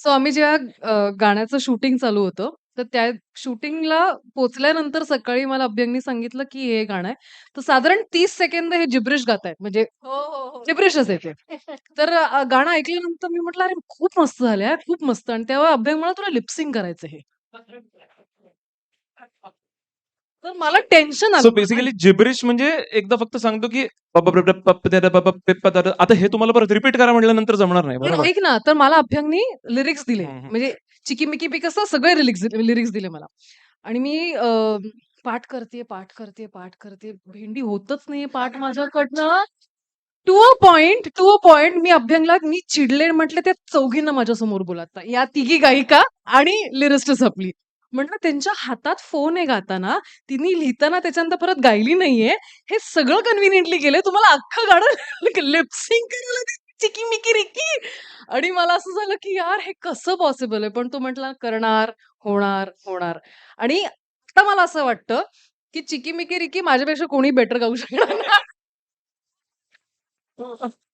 So आम्ही जेव्हा अ, गाण्याचं शूटिंग चालू होतं, तर त्या शूटिंगला पोहोचल्यानंतर सकाळी मला अभ्यंगनी सांगितलं, की हे गाणं आहे. तर साधारण 30 सेकंद हे जिब्रिश गातायत म्हणजे हो, हो, हो. जिब्रिशच आहे ते. तर अ, गाणं ऐकल्यानंतर मी म्हटलं, "अरे खूप मस्त झालंय हां, खूप मस्त." आणि तेव्हा अभ्यंग म्हणाला, "तुला लिप सिंक करायचं हे." तर मला टेन्शन आलं सो बेसिकली जिब्रिश म्हणजे एकदा फक्त सांगतो, की आता हे तुम्हाला परत रिपीट करा म्हटल्यानंतर जमणार नाही. पण बरोबर? ऐक ना, तर मला अभ्यंगनी लिरिक्स दिले. हं, हं. म्हणजे चिकी-मिकी पी कसं सगळे लिरिक्स लिरिक्स दिले मला. आणि मी अ, पाठ करतेय, पाठ करतेय, पाठ करतेय. भेंडी होतच नाहीये पाठ माझ्याकडनं. To a point to a point मी अभ्यंगला मी चिडले म्हटले, "त्या चौघींना माझ्यासमोर बोला आता. या तिघी गायिका आणि लिरिस्ट संपली." म्हटलं, "त्यांच्या हातात फोन आहे गाताना. तिने लिहिताना त्याच्यानंतर परत गायली नाहीये. हे सगळं कन्व्हिनियंटली केलंय. तुम्हाला अख्खं गाणं लिप करायला चिकी-मिकी रिकी." आणि मला असं झालं, की यार हे कसं पॉसिबल आहे? पण तो म्हटला, "करणार, होणार, होणार." आणि आता मला असं वाटतं, की चिकी-मिकी रिकी माझ्यापेक्षा कोणी बेटर गाऊ शकणार